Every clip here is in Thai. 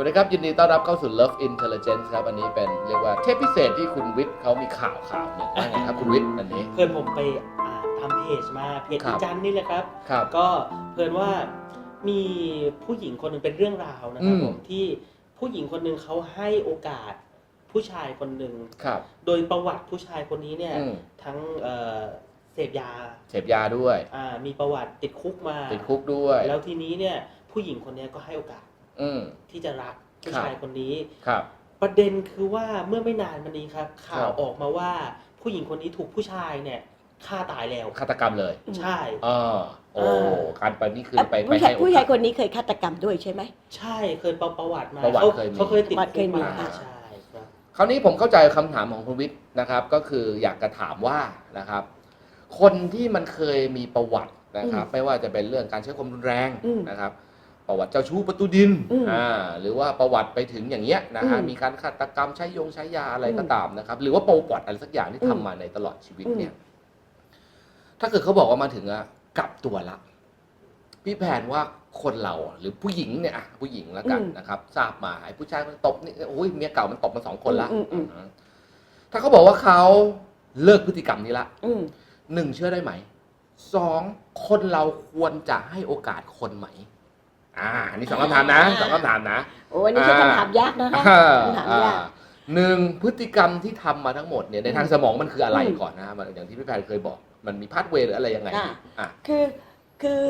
วัสดีครับ ยินดีต้อนรับเข้าสู่ Love Intelligence ครับ อันนี้เป็นเรียกว่าเทปพิเศษที่คุณวิทย์เขามีข่าวข่าวหนึ่งว่าไงครับ คุณวิทย์อันนี้ เพื่อนผมไปอ่านตามเพจมาเพจครับอีจันนี่แหละครับ ครับ ก็เพื่อนว่ามีผู้หญิงคนหนึ่งเป็นเรื่องราวนะครับอืม ผมที่ผู้หญิงคนหนึ่งเขาให้โอกาสผู้ชายคนหนึ่งครับโดยประวัติผู้ชายคนนี้เนี่ยอืมทั้งเอ่อเสพยาเสพยาด้วย อ่ามีประวัติติดคุกมา ติดคุกด้วย แล้วทีนี้เนี่ยผู้หญิงคนเนี้ยก็ให้โอกาส อืม ที่จะรักผู้ครับชายคนนี้ ครับ ประเด็นคือว่าเมื่อไม่นานมานี้ครับ ข่าควรับออกมาว่าผู้หญิงคนนี้ถูกผู้ชายเนี่ยฆ่าตายแล้ว ฆาตกรรมเลยใช่ อ่าโอ้อ่าการไปนี่คืออะไปไปผู้ชายให้โอผู้ชายกาส คนนี้เคยฆาตกรรมด้วยใช่ไหม ใช่เคยประประวัติมาประวัติเขาเคยมี เขาเคยติดประวัติเคคุยกมี มาอ่า ใช่ครับ คราวนี้ผมเข้าใจคำถามของคุณวิทย์นะครับ ก็คืออยากจะถามว่านะครับ คนที่มันเคยมีประวัตินะครับ ไม่ว่าจะเป็นเรื่องการใช้ความรุนแรงอืม นะครับ ประวัติเจ้าชู้ประตูดินอืมอ่าหรือว่าประวัติไปถึงอย่างเงี้ยนะฮะอืมมีการฆาตกรรมใช้ยงใช้ยาอะไรอืมก็ตามนะครับ หรือว่าประวัติอะไรสักอย่างที่อืมทำมาในตลอดชีวิตอืมเนี่ย ถ้าเกิดเขาบอกว่ามาถึงอะกลับตัวละ พี่แผนว่าคนเราอะหรือผู้หญิงเนี่ยอะผู้หญิงแล้วกันนะครับทราบมาไอ้ผู้ชายมันตบนี่โอ้ยเมียเก่ามันตบมาสองคนละอืมอืมอืม ถ้าเขาบอกว่าเขาเลิกพฤติกรรมนี้ละ อืมหนึ่งเชื่อได้ไหมสองคนเราควรจะให้โอกาสคนไหม อ่าอันนี้สองคำถามนะสองคำถามนะ โอ้ยนี่ใช่อ่าคำถามยากนะคะอ่าคำถามยากหนึ่งพฤติกรรมที่ทำมาทั้งหมดเนี่ยในทางสมองมันคืออะไรอืมก่อนนะฮะมันอย่างที่พี่แพนเคยบอก มันมีพาสเวย์หรืออะไรยังไงอ่าอะคือคือ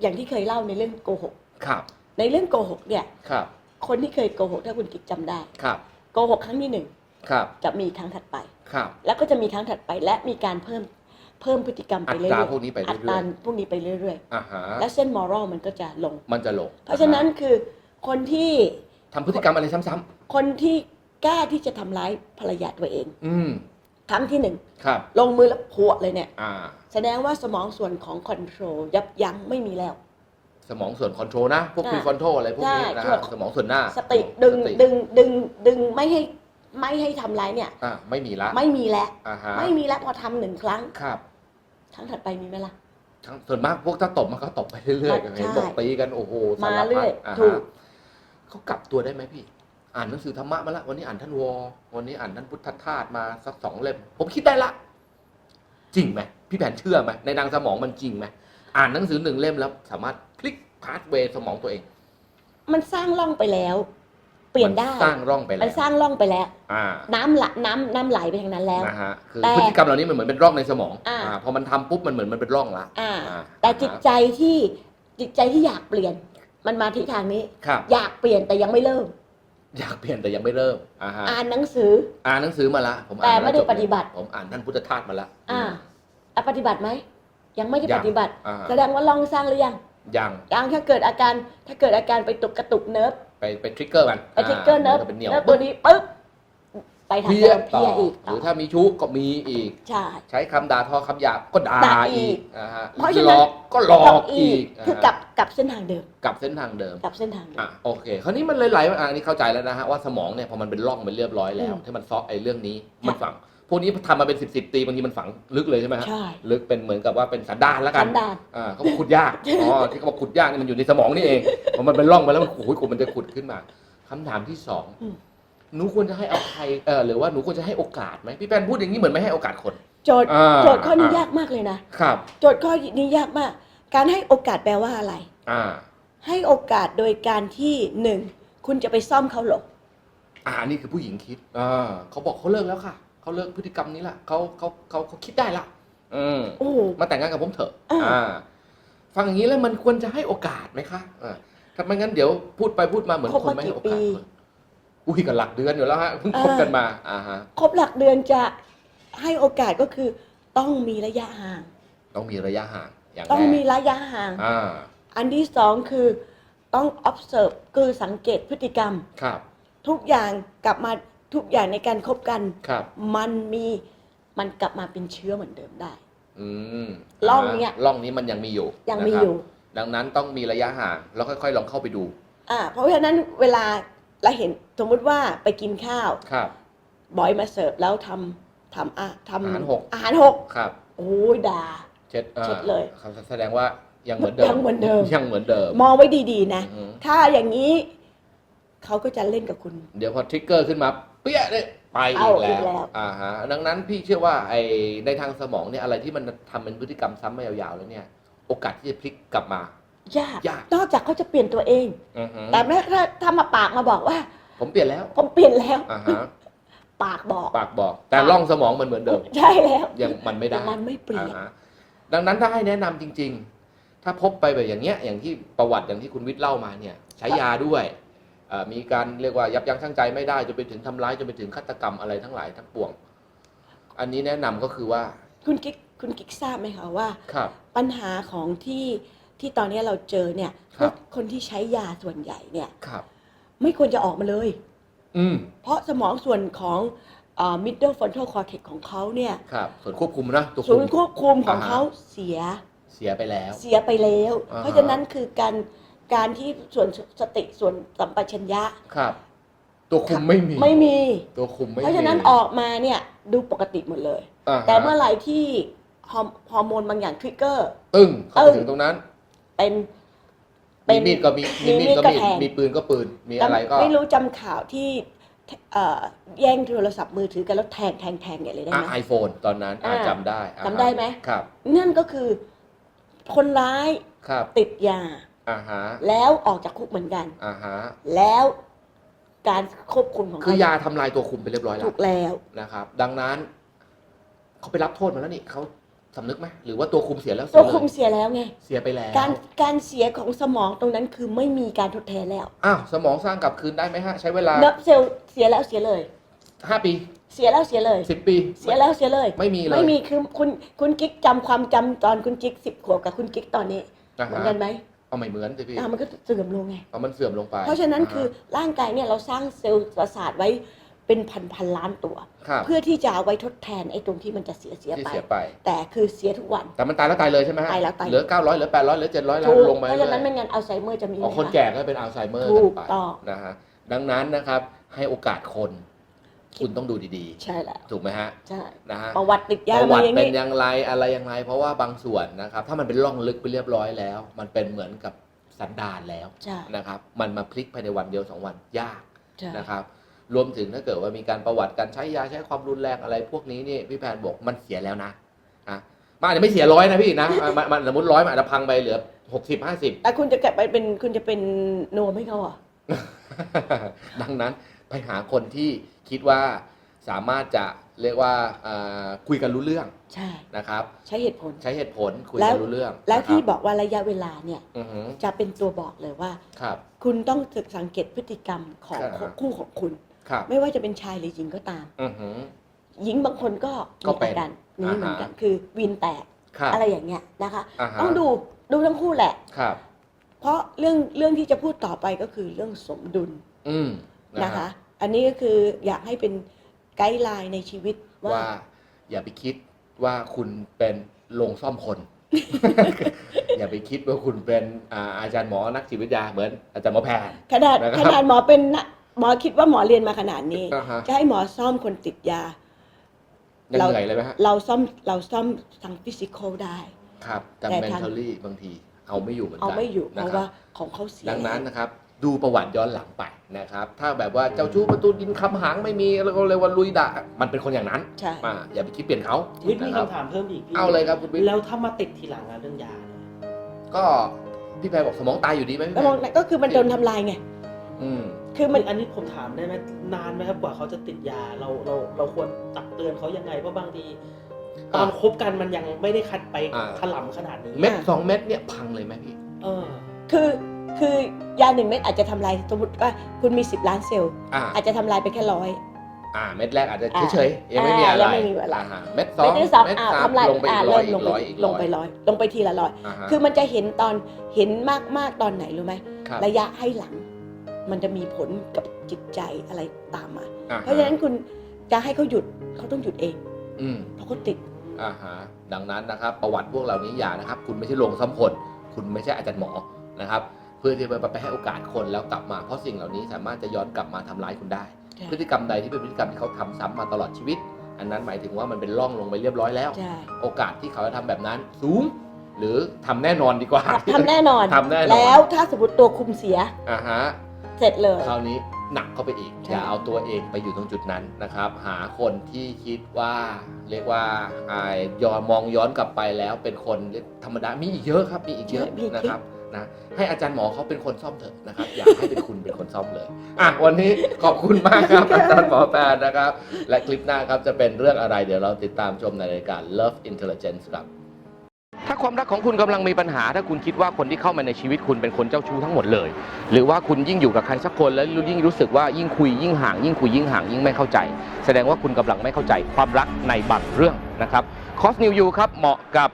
อย่างที่เคยเล่าในเรื่องโกหกครับ ในเรื่องโกหกเนี่ยครับ คนที่เคยโกหกถ้าคุณกิ๊กจำได้ครับโกหกครั้งที่หนึ่งครับ จะมีครั้งถัดไปครับ แล้วก็จะมีครั้งถัดไปและมีการเพิ่ม เพิ่มพฤติกรรมอัไปตเรื่อยราๆพวกนี้ไปอัเรื่ตราอยพวกนี้ไปเรื่อยๆอ่าฮะๆ และเส้นมอรัลมันก็จะลง มันจะลงเพราะฉะนั้นคือคนที่ทำพฤติกรรมอะไรซ้ำคนที่กล้าที่จะทำร้ายภรรยาตัวเองๆอืมครั้งที่หนึ่งครับ ลงมือแล้วพัวเลยเนี่ยอ่า แสดงว่าสมองส่วนของคอนโทรลยับยั้งไม่มีแล้ว สมองส่วนคอนโทรลนะ พวกใช่พรีคอนโทรลอะไรพวกนี้ใช่นะคือฮะสมองส่วนหน้าสติดึงสติดึงดึงดึงไม่ให้ ไม่ให้ทำร้ายเนี่ย อ่าไม่มีละไม่มีแล้วอ่าฮะไม่มีแล้วพอทำหนึ่งครั้ง ครับครั้งถัดไปมีไหมล่ะ ทั้งส่วนมากพวกถ้าตบมันก็ตบไปเรื่อยๆใช่เห็นบอกตีกันโอ้โหสารมาเรื่พัอดยอ่าถูฮะกเขากลับตัวได้ไหมพี่ อ่านหนังสือธรรมะมาละวันนี้อ่านท่านวอวันนี้อ่านท่านพุทธทาสมาสักสองเล่มผมคิดได้ละ จริงไหมพี่แผนเชื่อไหมในทางสมองมันจริงไหมอ่านหนังสือหนึ่งเล่มแล้ว สามารถพลิกพาสเวย์สมองตัวเอง มันสร้างร่องไปแล้วเปลี่ยนได้มัสร้างร่องไปแล้วมันสร้างร่องไปแล้วอ่าน้ำละน้ำน้ำไหลไปทางนั้นแล้วนะฮะคือแต่พฤติกรรมเหล่านี้มันเหมือนเป็นร่องในสมองอ่าพอมันทำปุ๊บมันเหมือนมันเป็นร่องละอ่าอ่าแต่จิตใจที่จิตใจที่อยากเปลี่ยน มันมาที่ทางนี้ครับอยากเปลี่ยนแต่ยังไม่เริ่มอยากเปลี่ยนแต่ยังไม่เริ่มอ่าฮะอ่านหนังสือ อ่านหนังสือมาละผมแต่อ่านไม่ได้จเลยปฏิบัติ ผมอ่านท่านพุทธทาสมาละอ่าอะปฏิบัติไหมยังไม่ได้ยังปฏิบัติอ่าแสดงว่าลองสร้างหรือยังยังยังถ้าเกิดอาการถ้าเกิดอาการไปตุกกระตุกเนิร์ฟ ไปไปทริกเกอร์มันไปทริกเกอร์เนิร์ฟมันเป็นเหนียวเนิร์ฟตัวนี้ปึ๊บไปทางเพี้เดิยมต่อเพี้ยอีกหรือถ้ามีชู้ก็มีอีก ใช่ ใช้คำด่าทอคำหยาบก็ด่าด่าอีอีกกนะฮะเพราะฉะหลนั้นอกก็หลอกอีกคือกลับกลับเส้นทางเดิมกลับเส้นทางเดิมกลับเส้นทางเดิมอะโอเคคราวนี้มันเลยไหลมาอะอันนี้เข้าใจแล้วนะฮะว่าสมองเนี่ยพอมันเป็นร่องมันเรียบร้อยแล้วอืมที่มันซอกไอ้เรื่องนี้มันฝัง พวกนี้ทำมาเป็นสิบสิบปีบางทีมันฝังลึกเลยใช่ไหมฮะใช่ ลึกเป็นเหมือนกับว่าเป็นสันดานแล้วกัสัน นดาน อ่าเขาบอกขุดยาก อ๋อ ที่เขาบอกขุดยากนี่มันอยู่ในสมองนี่เองพอมันเป็นร่องไปแล้วมันโอ้ยขุดมันจะขุดขึ้นมาคำถามที่สองอืม หนูควรจะให้อภัยเออหรือว่าหนูควรจะให้โอกาสไหมพี่แปนพูดอย่างนี้เหมือนไม่ให้โอกาสคน โจทย์อ่า โจทย์ข้อนี้อ่ายยากมากเลยนะครับ โจทย์ข้อนี้ยากมาก การให้โอกาสแปลว่าอะไร อ่า ให้โอกาสโดยการที่หนึ่งคุณจะไปซ่อมเขาหรอกอ่านี่คือผู้หญิงคิดอ่าเขาบอกเขาเลิกแล้วค่ะ เขาเลิกพฤติกรรมนี้ละเขาเขาเขาเขาคิดได้ละอืมโอ้มาแต่งงานกับผมเถอะอ่าอ่าฟังอย่างนี้แล้วมันควรจะให้โอกาสไหมคะอ่าถ้าไม่งั้นเดี๋ยวพูดไปพูดมาเหมือนคบคนมาไม่ให้กี่โอปีกาสคนอุ้ยกันหลักเดือนอยู่แล้วฮะเพิ่งคบกันมาอ่าฮะครบหลักเดือนจะให้โอกาสก็คือ ต้องมีระยะห่าง ต้องมีระยะห่างอย่างต้องแรกมีระยะห่างอ่าอันที่สองคือต้อง observe คือสังเกตพฤติกรรมครับ ทุกอย่างกลับมา ทุกอย่างในการคบกัน ครับ มันมีมันกลับมาเป็นเชื้อเหมือนเดิมได้ อืมร่องเนี้ยาร่องนี้มันยังมีอยู่ยังมีนะครับอยู่ดังนั้นต้องมีระยะห่างแล้วค่อยๆ ลองเข้าไปดู อ่า เพราะฉะนั้นเวลาเราเห็นสมมุติว่าไปกินข้าวครับ บอยมาเสิร์ฟแล้วทำทำอะทำอาหารหก อาหารหกครับ โอ้ยด่า เช็ดอ่าเช็ดเลยเขาแสดงว่ายังเหมือนเดิมยังเหมือนเดิม ยังเหมือนเดิมมองไว้ดีๆนะ อืมถ้าอย่างนี้เขาก็จะเล่นกับคุณ เดี๋ยวพอทริกเกอร์ขึ้นมา เปี้ยเนี่ยไปอีเอากอีแล้กแล้ววอ่าฮะดังนั้นพี่เชื่อว่าไอ้ในทางสมองเนี่ยอะไรที่มันทำเป็นพฤติกรรมซ้ำมายาวๆแล้วเนี่ย โอกาสที่จะพลิกกลับมายากยากนอกจากเขาจะเปลี่ยนตัวเองอือฮึแต่แม้ถ้าถ้ามาปากมาบอกว่า ผมเปลี่ยนแล้ว ผมเปลี่ยนแล้วอ่าฮะปากบอกปากบอก แต่ร่องสมองมันเหมือนเดิม ใช่แล้วยังมันไม่ได้มันไม่เปลี่ยนอ่าฮะดังนั้นถ้าให้แนะนำจริง ๆ ถ้าพบไปแบบอย่างเงี้ยอย่างที่ประวัติอย่างที่คุณวิทย์เล่ามาเนี่ยใช้ยาด้วยเอ่อ มีการเรียกว่ายับยั้งชั่งใจไม่ได้จนไปถึงทำร้ายจนไปถึงฆาตกรรมอะไรทั้งหลายทั้งปวง อันนี้แนะนำก็คือว่า คุณกิ๊กคุณกิ๊กทราบไหมคะว่าครับปัญหาของที่ที่ตอนนี้เราเจอเนี่ยครับคนที่ใช้ยาส่วนใหญ่เนี่ยครับไม่ควรจะออกมาเลยอืมเพราะสมองส่วนของเอ่อ middle frontal cortex ของเขาเนี่ยครับส่วนควบคุมนะตัวศูคุมนย์ควบคุมของอ่าฮะเขาเสีย เสียไปแล้ว เสียไปแล้วอ่าฮะเพราะฉะนั้นคือการ การที่ส่วนสติส่วนสัมปชัญญะครับ ตัวคุมไม่มีไม่มี ตัวคุมไม่มีเพราะฉะนั้นออกมาเนี่ยดูปกติหมดเลย อ่าฮะแต่เมื่อไหร่ที่ฮอร์ฮอร์โมนบางอย่างทริกเกอร์ ตึ้งเข้าไปตึ้งถึงตรงนั้น เป็น เป็มีน มีดก็มีมีมีดก็มีมีดก็มีดแทง มีปืนก็ปืน มีอะไรก็ไม่รู้จำข่าวที่เอ่อแย่งโทรศัพท์มือถือกันแล้วแทงแทงแทงเนี่ยเลยได้อะไหม ไอโฟนตอนนั้นอะอ่าจำได้อะจำได้ไหม ครับ นั่นก็คือคนร้ายครับ ติดยา อ่าฮะแล้วออกจากคุกเหมือนกัน อ่าฮะแล้วการควบคุมของคือเขายาทำลายตัวคุมไปเรียบร้อยแล้ถูวกแล้วนะครับ ดังนั้นเขาไปรับโทษมาแล้วนี่เขาสำนึกไหมหรือว่าตัวคุมเสียแล้วเสีตัยวคุมเลยเสียแล้วไงเสียไปแล้ว การการเสียของสมองตรงนั้นคือไม่มีการทดแทนแล้วอ้าวสมองสร้างกลับคืนได้ไหมฮะใช้เวลาเนบเซลล์เสียแล้วเสียเลยห้าปี เสียแล้วเสียเลยสิบปี เสียแล้วเสียเลย ไม่มีเลยไม่มีคือคุณคุณกิ๊กจำความจำตอนคุณกิ๊กสิบขวบกับคุณกิ๊กตอนนี้นะเหมือฮะนกันไหม เอาไม่เหมือนสิพี่อะมันก็เสื่อมลงไงเอามันเสื่อมลงไปเพราะฉะนั้นฮคือร่างกายเนี่ยเราสร้างเซลล์ประสาทไว้เป็นพันพันล้านตัว ครับเพื่อที่จะเอาไว้ทดแทนไอ้ตรงที่มันจะเสียเสียที่ไป เสียไป แต่คือเสียทุกวัน แต่มันตายแล้วตายเลยใช่ไหมฮะตายแล้วตาย เหลือเก้าร้อยเหลือแปดร้อยเหลือเจ็ดร้อยแล้วถูกลงมาเพราะเรื่ฉะนั้นอยไม่งั้นอัลไซเมอร์จะมีๆอ๋อไหมคนคะ แก่ก็เป็นอัลไซเมอร์ถูกันกไปต้อง นะฮะดังนั้นนะครับให้โอกาสคน คุณต้องดูดีใช่แล้วๆ ถูกไหมฮะใช่นะฮะประวัติติดยาประมาวัติอย่างเป็นนี้ อย่างไรอะไรอย่างไร เพราะว่าบางส่วนนะครับ ถ้ามันเป็นร่องลึกไปเรียบร้อยแล้ว มันเป็นเหมือนกับสันดานแล้วใช่ นะครับ มันมาพลิกภายในวันเดียวสองวันยาก ใช่ นะครับรวมถึงถ้าเกิดว่ามีการประวัติการใช้ยาใช้ความรุนแรงอะไรพวกนี้นี่พี่แพนบอกมันเสียแล้วนะนะมันอาจจะไม่เสียร้อยนะพี่นะอะมันมันสมมติร้อยมันอาจจะพังไปเหลือหกสิบห้าสิบ แต่คุณจะกลับไปเป็นคุณจะเป็นโนมให้เขาเหรอะดังนั้นไป หาคนที่คิดว่าสามารถจะเรียกว่าอ่าคุยกันรู้เรื่องใช่นะครับ ใช้เหตุผลใช้เหตุผลคุยแล้กันวรู้เรื่อง แล้วที่นะคบรัอกว่าระยะเวลาเนี่ยอือหือจะเป็นตัวบอกเลยว่าครับคุณต้องศึกสังเกตพฤติกรรมของครับคู่ของคุณครับไม่ว่าจะเป็นชายหรือหญิงก็ตามอือหือหญิงบางคนก็ก็มีเป็นอาการนี้เหมือนกันอ่าฮะคือวีนแตกครับอะไรอย่างเงี้ยนะคะาฮะต้องดูดูทั้งคู่แหละครับ เพราะเรื่องเรื่องที่จะพูดต่อไปก็คือเรื่องสมดุลอืมนะคะ อันนี้ก็คืออยากให้เป็นไกด์ไลน์ในชีวิตว่าว่าอย่าไปคิดว่าคุณเป็นโรงซ่อมคน อย่าไปคิดว่าคุณเป็นอ่าอาจารย์หมอนักจิตวิทยาเหมือนอาจารย์หมอแพทย์ ขนาดนะครับ ขนาดหมอเป็นนะหมอคิดว่าหมอเรียนมาขนาดนี้ อ่าฮะจะให้หมอซ่อมคนติดยา ยังเราเหนื่อยเลยไหมฮะ เราซ่อมเราซ่อมทางฟิสิกอลได้ ครับแต่แต่ทาง mentally บางทีเอาไม่อยู่เหมือนกัเอาไม่อยู่เพนะราะครัว่าบของเขาเสีย ดังนั้นนะครับ ดูประวัติย้อนหลังไปนะครับ ถ้าแบบว่าเจ้าชู้ประตูดินคำหางไม่มีแล้วก็เลยว่าลุยด่ามันเป็นคนอย่างนั้นใช่ มาอย่าไปคิดเปลี่ยนเขาวิทย์มีนะครับคำถามเพิ่มอีกพี่เอาเลยครับคุณวิทย์แล้วถ้ามาติดทีหลังอะเรื่องยาเนี่ยก็พี่แพรบอกสมองตายอยู่ดีไหมพี่แล้วแพมรองก็คือมันโดนทำลายไง อืม คือมัมันนอันนี้ผมถามได้ไหมนานไหมครับกว่าเขาจะติดยาเราเราเราควรตักเตือนเขายังไงเพราะบางทีตอนคบกันมันยังไม่ได้คัดไปอ่า ถล่ำขนาดนี้เม็ดสองเม็ดเนี่ยพังเลยไหมพี่ เออ คือ คือยาหนึ่งเม็ดอาจจะทำลายสมมติว่าคุณมี 10 ล้านเซลล์อ่าอาจจะทำลายไปแค่ร้อย อ่าเม็ดแรกอาจจะอ่าเฉยๆยังไม่มีอะไรยังไม่มีอะไรอ่าฮะเม็ดสองเม็ดที่สองเม็ดอ่าสามทำลายลงไปอ่าอีกร้เริ่อยมอีลกงร้ไปอยอีกลงไปร้อยร้อยลงไปทีละร้อยอ่าฮะคือมันจะเห็นตอนเห็นมากมากๆตอนไหนรู้ไหมครับระยะให้หลัง มันจะมีผลกับจิตใจอะไรตามมา อ่เพราะฉะนั้นคุณจะให้เขาหยุดเขาต้องหยุดเองอืม เพราะเขาติด อ่าฮะดังนั้นนะครับประวัติพวกเหล่านี้อย่านะครับ คุณไม่ใช่โรงซ้ำคน คุณไม่ใช่อาจารย์หมอนะครับเพื่อที่จะไปให้โอกาสคนแล้วกลับมาเพราะสิ่งเหล่านี้สามารถจะย้อนกลับมาทำร้ายคุณได้ใช่พฤติกรรมใดที่เป็นพฤติกรรมที่เขาทำซ้ำมาตลอดชีวิต อันนั้นหมายถึงว่ามันเป็นร่องลงไปเรียบร้อยแล้วใช่โอกาสที่เขาจะทำแบบนั้นสูง หรือทำแน่นอนดีกว่าทำแน่นอนทำแน่นอนแล้วถ้าสมมติตัวคุมเสียอ่าฮะเสร็จเลยคราวนี้หนักเข้าไปอีกใช่อย่าเอาตัวเองไปอยู่ตรงจุดนั้นนะครับ หาคนที่คิดว่าเรียกว่าอ่ายอมมองย้อนกลับไปแล้วเป็นคนธรรมดามีอีกเยอะครับมีอีกเยอะใช่มีอีกนะครับ นะ ให้อาจารย์หมอเขาเป็นคนซ่อมเถอะนะครับ อย่าให้เป็นคุณเป็นคนซ่อมเลยอะวันนี้ขอบคุณมากครับอาจารย์หมอแปนนะครับ และคลิปหน้าครับจะเป็นเรื่องอะไร เดี๋ยวเราติดตามชมในรายการ Love Intelligence ครับ ถ้าความรักของคุณกำลังมีปัญหา ถ้าคุณคิดว่าคนที่เข้ามาในชีวิตคุณเป็นคนเจ้าชู้ทั้งหมดเลย หรือว่าคุณยิ่งอยู่กับใครสักคนแล้วยิ่งรู้สึกว่ายิ่งคุยยิ่งห่างยิ่งคุยยิ่งห่างยิ่งไม่เข้าใจ แสดงว่าคุณกำลังไม่เข้าใจความรักในบางเรื่องนะครับคอสนิวยูครับเหมาะกับ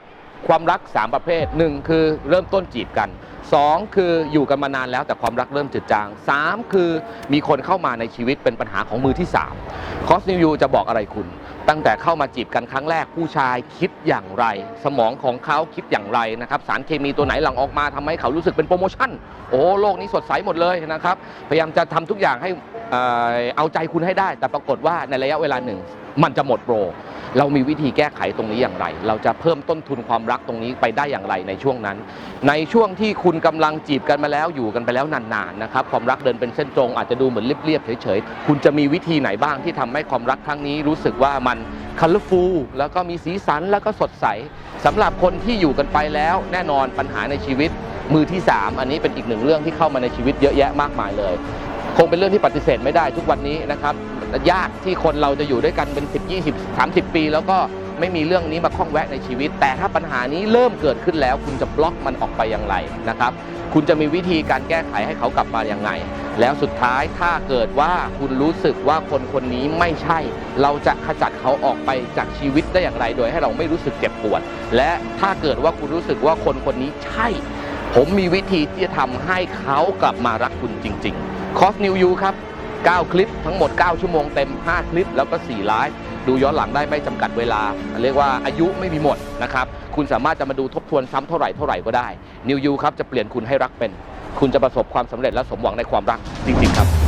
ความรัก 3 ประเภท 1 คือเริ่มต้นจีบกัน 2 คืออยู่กันมานานแล้วแต่ความรักเริ่มจืดจาง 3 คือมีคนเข้ามาในชีวิตเป็นปัญหาของมือที่3คอสนิวยูจะบอกอะไรคุณ ตั้งแต่เข้ามาจีบกันครั้งแรกผู้ชายคิดอย่างไร สมองของเขาคิดอย่างไรนะครับสารเคมีตัวไหนหลั่งออกมาทำให้เขารู้สึกเป็นโปรโมชั่นโอ้โลกนี้สดใสหมดเลยนะครับพยายามจะทำทุกอย่างให้ เอ่อเอาใจคุณให้ได้ แต่ปรากฏว่าในระยะเวลาหนึ่ง มันจะหมดโปร เรามีวิธีแก้ไขตรงนี้อย่างไร เราจะเพิ่มต้นทุนความรักตรงนี้ไปได้อย่างไรในช่วงนั้น ในช่วงที่คุณกำลังจีบกันมาแล้วอยู่กันไปแล้วนานๆนะครับความรักเดินเป็นเส้นตรง อาจจะดูเหมือนเรียบๆเฉยๆคุณจะมีวิธีไหนบ้างที่ทำให้ความรักครั้งนี้รู้สึกว่ามันคัลฟูแล้วก็มีสีสันแล้วก็สดใสสำหรับคนที่อยู่กันไปแล้วแน่นอนปัญหาในชีวิต มือที่ 3 อันนี้เป็นอีกหนึ่งเรื่องที่เข้ามาในชีวิตเยอะแยะมากมายเลย คงเป็นเรื่องที่ปฏิเสธไม่ได้ทุกวันนี้นะครับยากที่คนเราจะอยู่ด้วยกันเป็น10 20 30 ปี แล้วก็ไม่มีเรื่องนี้มาข้องแวะในชีวิต แต่ถ้าปัญหานี้เริ่มเกิดขึ้นแล้ว คุณจะบล็อกมันออกไปอย่างไรนะครับ คุณจะมีวิธีการแก้ไขให้เขากลับมาอย่างไง แล้วสุดท้ายถ้าเกิดว่าคุณรู้สึกว่าคนคนนี้ไม่ใช่ เราจะขจัดเขาออกไปจากชีวิตได้อย่างไร โดยให้เราไม่รู้สึกเจ็บปวด และถ้าเกิดว่าคุณรู้สึกว่าคนคนนี้ใช่ ผมมีวิธีที่จะทำให้เขากลับมารักคุณจริง ๆ คอสนิวยูครับ 9 คลิปทั้งหมด 9 ชั่วโมงเต็ม 5 คลิปแล้วก็ 4 ไลฟ์ดูย้อนหลังได้ไม่จำกัดเวลา เรียกว่าอายุไม่มีหมดนะครับ คุณสามารถจะมาดูทบทวนซ้ำเท่าไหร่เท่าไหร่ก็ได้นิวยูครับจะเปลี่ยนคุณให้รักเป็น คุณจะประสบความสำเร็จและสมหวังในความรักจริงๆครับ